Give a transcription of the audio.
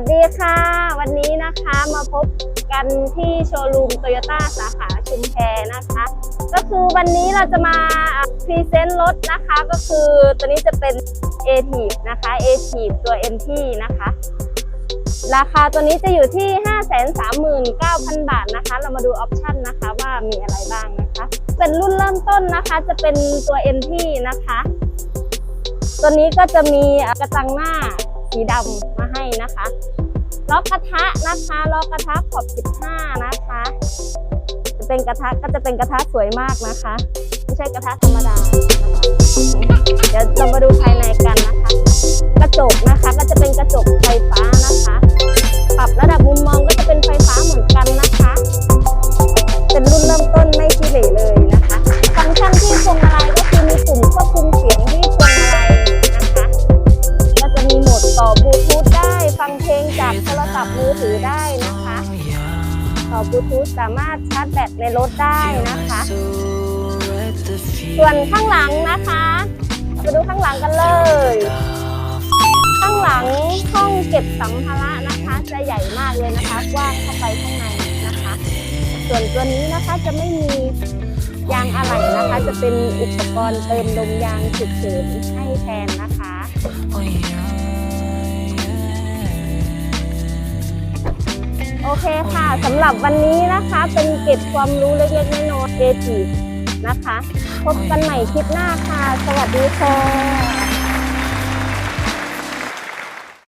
สดีค่ะ วันนี้นะคะมาพบกันที่โชว์รูมโตโยต้าสาขาชุมแพนะคะ ก็คือวันนี้เราจะมาพรีเซนต์รถนะคะ ก็คือตัวนี้จะเป็น a t i v นะคะ a t i v ตัว MT นะคะ ราคาตัวนี้จะอยู่ที่ 539,000 บาทนะคะ เรามาดูออปชันนะคะว่ามีอะไรบ้างนะคะ เป็นรุ่นเริ่มต้นนะคะจะเป็นตัว NT นะคะ ตัวนี้ก็จะมีกระจังหน้าสีดำ นะคะล็อกระทะนะคะล็อกระทะขอบ 15 นะคะ จะเป็นกระทะก็จะเป็นกระทะสวยมากนะคะ ไม่ใช่กระทะธรรมดานะคะเดี๋ยวเรามาดูภายในกันนะคะ กระจกนะคะก็จะเป็นกระจกไฟฟ้านะคะ ปรับระดับมุมมอง ถือได้นะคะต่อบลูทูธสามารถชาร์จแบตในรถได้นะคะ ส่วนข้างหลังนะคะมาดูข้างหลังกันเลย ข้างหลังห้องเก็บสัมภาระนะคะ จะใหญ่มากเลยนะคะกว้างเข้าไปข้างในนะคะ ส่วนตัวนี้นะคะจะไม่มียางอะไหล่นะคะ จะเป็นอุปกรณ์เติมลมยางฉุกเฉินให้แทนนะคะ โอเคค่ะสำหรับวันนี้นะคะเป็นเก็บความรู้เล็กๆน้อยๆเอทีนะคะ พบกันใหม่คลิปหน้าค่ะ สวัสดีค่ะ